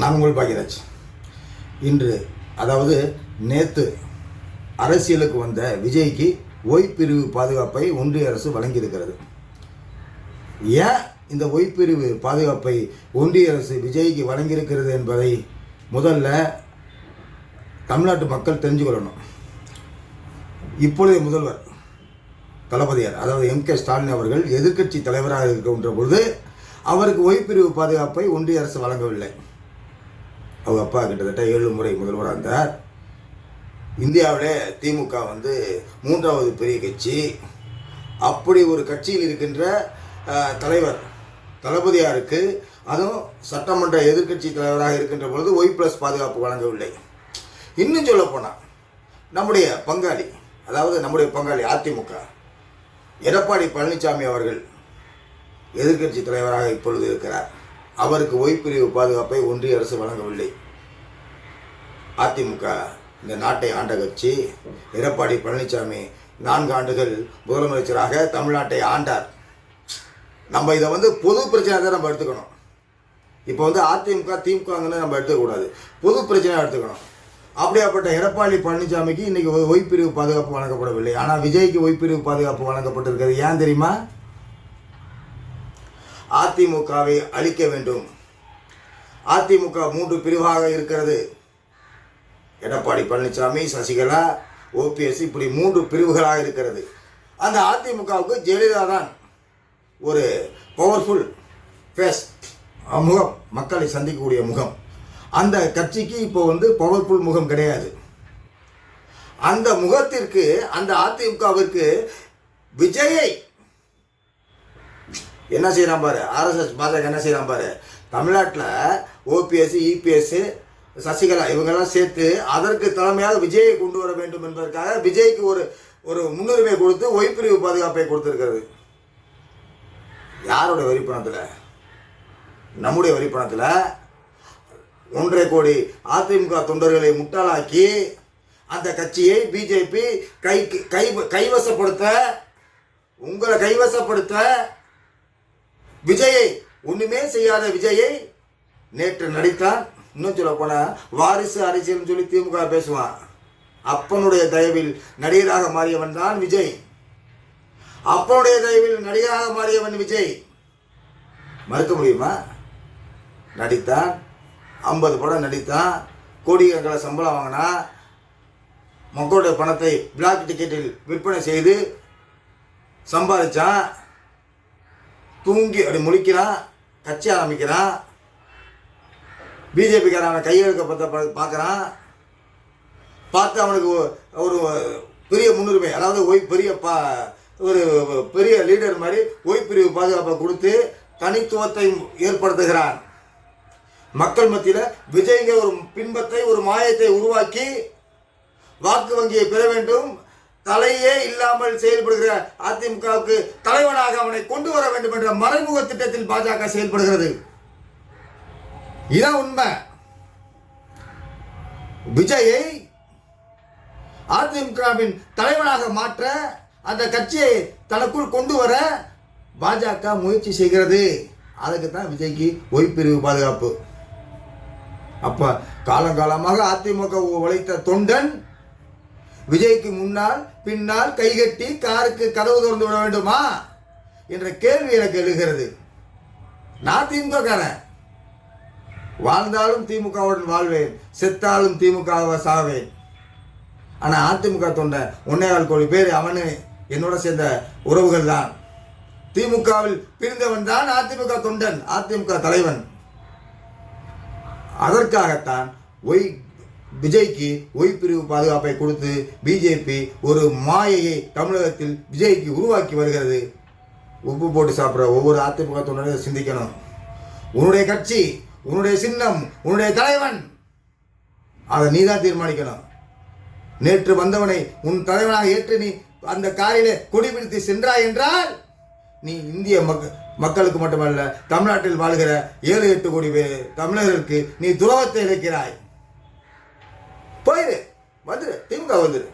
நான் உங்கள் பாக்யராஜ் இன்று அதாவது நேற்று அரசியலுக்கு வந்த விஜய்க்கு ஓய்பிரிவு பாதுகாப்பை ஒன்றிய அரசு வழங்கியிருக்கிறது. ஏன் இந்த ஓய்பிரிவு பாதுகாப்பை ஒன்றிய அரசு விஜய்க்கு வழங்கியிருக்கிறது என்பதை முதல்ல தமிழ்நாட்டு மக்கள் தெரிஞ்சுக்கொள்ளணும். இப்பொழுது முதல்வர் தளபதியார் அதாவது எம் கே ஸ்டாலின் அவர்கள் எதிர்க்கட்சி தலைவராக இருக்கின்ற பொழுது அவருக்கு ஓய்பிரிவு பாதுகாப்பை ஒன்றிய அரசு வழங்கவில்லை. அவங்க அப்பா கிட்டத்தட்ட ஏழு முறை முதல்வராக இருந்தார். இந்தியாவிலே திமுக வந்து மூன்றாவது பெரிய கட்சி. அப்படி ஒரு கட்சியில் இருக்கின்ற தலைவர் தலைவர் தளபதியாருக்கு அதுவும் சட்டமன்ற எதிர்க்கட்சி தலைவராக இருக்கின்ற பொழுது ஒய் ப்ளஸ் பாதுகாப்பு வழங்கவில்லை. இன்னும் சொல்லப்போனால் நம்முடைய பங்காளி அதாவது நம்முடைய பங்காளி அதிமுக எடப்பாடி பழனிசாமி அவர்கள் எதிர்க்கட்சி தலைவராக இப்பொழுது இருக்கிறார். அவருக்கு ஓய்பிரிவு பாதுகாப்பை ஒன்றிய அரசு வழங்கவில்லை. அதிமுக இந்த நாட்டை ஆண்ட கட்சி எடப்பாடி பழனிசாமி நான்கு ஆண்டுகள் முதலமைச்சராக தமிழ்நாட்டை ஆண்டார். நம்ம இதை வந்து பொது பிரச்சனை தான் நம்ம எடுத்துக்கணும். இப்போ வந்து அதிமுக திமுகங்கன்னு நம்ம எடுத்துக்கக்கூடாது. பொது பிரச்சனையாக எடுத்துக்கணும். அப்படியாப்பட்ட எடப்பாடி பழனிசாமிக்கு இன்னைக்கு ஒய்ப்பிரிவு ஓய்பிரிவு பாதுகாப்பு வழங்கப்படவில்லை. ஆனால் விஜய்க்கு ஓய்பிரிவு பாதுகாப்பு வழங்கப்பட்டிருக்கிறது. ஏன் தெரியுமா? அதிமுகவை அழிக்க வேண்டும். அதிமுக மூன்று பிரிவாக இருக்கிறது. எடப்பாடி பழனிசாமி சசிகலா ஓபிஎஸ் இப்படி மூன்று பிரிவுகளாக இருக்கிறது. அந்த அதிமுகவுக்கு ஜெயலலிதா தான் ஒரு பவர்ஃபுல் ஃபேஸ் முகம் மக்களை சந்திக்கக்கூடிய முகம். அந்த கட்சிக்கு இப்போ வந்து பவர்ஃபுல் முகம் கிடையாது. அந்த முகத்திற்கு அந்த அதிமுகவிற்கு விஜயை என்ன செய்கிறான் பாரு? ஆர்எஸ்எஸ் பாஜக என்ன செய்கிறான் பாரு? தமிழ்நாட்டில் ஓபிஎஸ் இபிஎஸ் சசிகலா இவங்கெல்லாம் சேர்த்து அதற்கு தலைமையாக விஜயை கொண்டு வர வேண்டும் என்பதற்காக விஜய்க்கு ஒரு ஒரு முன்னுரிமை கொடுத்து ஒய்பிரிவு பாதுகாப்பை கொடுத்துருக்கிறது. யாரோட வரிப்பணத்தில்? நம்முடைய வரிப்பணத்தில் ஒன்றரை கோடி அதிமுக தொண்டர்களை முட்டாளாக்கி அந்த கட்சியை பிஜேபி கை கை கைவசப்படுத்த உங்களை கைவசப்படுத்த விஜயை ஒண்ணுமே செய்யாத விஜயை நேற்று நடித்தான் இன்னும் சொல்ல போனா வாரிசு அரசியல்னு சொல்லி திமுக பேசுவான். அப்பனுடைய தயவில் நடிகராக மாறியவன் தான் விஜய். அப்பனுடைய தயவில் நடிகராக மாறியவன் விஜய். மறுக்க முடியுமா? நடித்தான். ஐம்பது படம் நடித்தான். கோடிக்கணக்கில் சம்பளம் வாங்கினா மக்களுடைய பணத்தை பிளாக் டிக்கெட்டில் விற்பனை செய்து சம்பாதிச்சான். தூங்கி அப்படி முழிக்கிறான் கட்சி ஆரம்பிக்கிறான் பிஜேபிக்காரன் கையெழுக்கப்பட்ட பார்க்குறான் பார்த்து அவனுக்கு ஒரு பெரிய முன்னுரிமை அதாவது ஓய் பெரிய பா ஒரு பெரிய லீடர் மாதிரி ஓய்பிரிவு பாதுகாப்பை கொடுத்து தனித்துவத்தை ஏற்படுத்துகிறான். மக்கள் மத்தியில் விஜய்ங்க ஒரு பின்பத்தை ஒரு மாயத்தை உருவாக்கி வாக்கு வங்கியை பெற வேண்டும். தலையே இல்லாமல் செயல்படுகிற அதிமுகவுக்கு தலைவனாக அவனை கொண்டு வர வேண்டும் என்ற மறைமுக திட்டத்தில் பாஜக செயல்படுகிறது. இதான் உண்மை. விஜயை அதிமுகவின் தலைவனாக மாற்ற அந்த கட்சியை தனக்குள் கொண்டு வர பாஜக முயற்சி செய்கிறது. அதுக்கு தான் விஜய்க்கு ஒய்பிரிவு பாதுகாப்பு. அப்ப காலங்காலமாக அதிமுக உழைத்த தொண்டன் விஜய்க்கு முன்னால் பின்னால் கைகட்டி காருக்கு கதவு திறந்து விட வேண்டுமா? என்ற கேள்வி எனக்கு எழுகிறது. நான் திமுகக்காரன். வாழ்ந்தாலும் திமுகவுடன் வாழ்வேன். செத்தாலும் திமுகவை சாவேன். ஆனால் அதிமுக தொண்டை ஒன்னேகால் கோடி பேர் அவனு என்னோட சேர்ந்த உறவுகள் தான். திமுகவில் பிரிந்தவன் தான் அதிமுக தொண்டன் அதிமுக தலைவன். அதற்காகத்தான் ஒய் விஜய்க்கு ஒய் பிரிவு பாதுகாப்பை கொடுத்து பிஜேபி ஒரு மாயையை தமிழகத்தில் விஜய்க்கு உருவாக்கி வருகிறது. உப்பு போட்டு சாப்பிட்ற ஒவ்வொரு அதிமுக தொண்டரையும் சிந்திக்கணும். உன்னுடைய கட்சி உன்னுடைய சின்னம் உன்னுடைய தலைவன் அதை நீ தான் தீர்மானிக்கணும். நேற்று வந்தவனை உன் தலைவனாக ஏற்று நீ அந்த காரிலே கொடிபிடித்து சென்றாய் என்றால் நீ இந்திய மக்க மக்களுக்கு மட்டுமல்ல தமிழ்நாட்டில் வாழ்கிற ஏழு எட்டு கோடி பேர் தமிழர்களுக்கு நீ துரோகத்தை இழைக்கிறாய். போயிரு வந்துரு திமுக வந்துரு.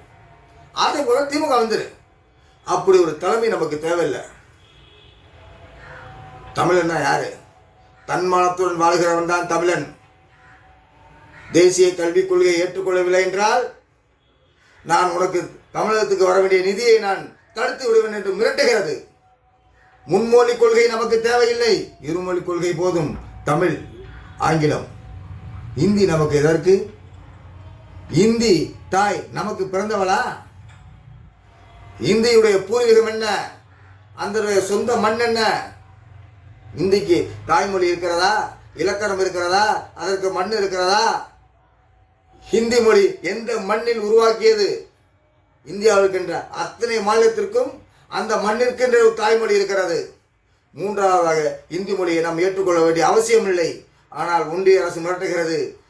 அதிமுக திமுக வந்துரு. அப்படி ஒரு தலைமை நமக்கு தேவையில்லை. தமிழன்னா யாரு? தன்மானத்துடன் வாழ்கிறவன் தான் தமிழன். தேசிய கல்விக் கொள்கையை ஏற்றுக்கொள்ளவில்லை என்றால் நான் உனக்கு தமிழகத்துக்கு வர வேண்டிய நிதியை நான் தடுத்து விடுவேன் என்று மிரட்டுகிறது. முன்மொழி கொள்கை நமக்கு தேவையில்லை. இருமொழி கொள்கை போதும் தமிழ் ஆங்கிலம் இந்தி நமக்கு எதற்கு? இந்தி தாய் நமக்கு பிறந்தவளா? இந்தியுடைய பூர்வீகம் என்ன? அந்த சொந்த மண் என்ன? இந்திக்கு தாய்மொழி இருக்கிறதா? இலக்கணம் இருக்கிறதா? அதற்கு மண் இருக்கிறதா? ஹிந்தி மொழி எந்த மண்ணில் உருவாக்கியது? இந்தியாவிற்கின்ற அத்தனை மாநிலத்திற்கும் அந்த மண்ணிற்கென்ற ஒரு தாய்மொழி இருக்கிறது. மூன்றாவதாக இந்தி மொழியை நாம் ஏற்றுக்கொள்ள வேண்டிய அவசியம் இல்லை ஆனால் ஒன்றிய அரசு மிரட்டுகிறது.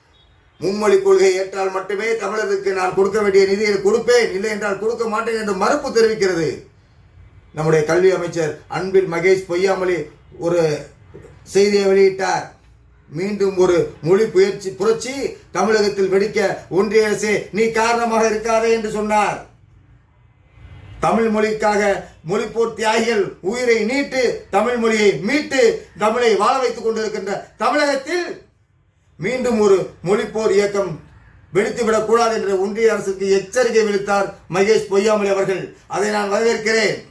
மும்மொழி கொள்கை ஏற்றால் மட்டுமே தமிழருக்கு நான் கொடுக்க வேண்டிய நிதியை கொடுப்பேன். இல்லை என்றால் கொடுக்க மாட்டேன் என்று மறுப்பு தெரிவிக்கிறது. நம்முடைய கல்வி அமைச்சர் அன்பில் மகேஷ் பொய்யாமொழி ஒரு செய்தியை வெளியிட்டார். மீண்டும் ஒரு மொழி புயற்சி புரட்சி தமிழகத்தில் வெடிக்க ஒன்றிய அரசே நீ காரணமாக இருக்காதே என்று சொன்னார். தமிழ் மொழிக்காக மொழிப்போர் தியாகிகள் உயிரை நீட்டு தமிழ் மொழியை மீட்டு தமிழை வாழ வைத்துக் கொண்டிருக்கின்ற தமிழகத்தில் மீண்டும் ஒரு மொழிப்போர் இயக்கம் வெடித்துவிடக் கூடாது என்று ஒன்றிய அரசுக்கு எச்சரிக்கை விடுத்தார் மகேஷ் பொய்யாமொழி அவர்கள். அதை நான் வரவேற்கிறேன்.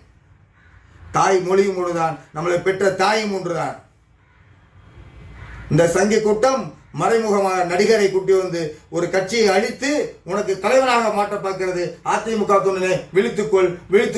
தாய் மொழியும் ஒன்றுதான் நம்மளை பெற்ற தாயும் ஒன்றுதான். இந்த சங்கி கூட்டம் மறைமுகமாக நடிகரை கூட்டி வந்து ஒரு கட்சியை அழித்து உனக்கு தலைவனாக மாற்ற பார்க்கிறது. அதிமுக தொண்டனே விழித்துக்கொள் விழித்து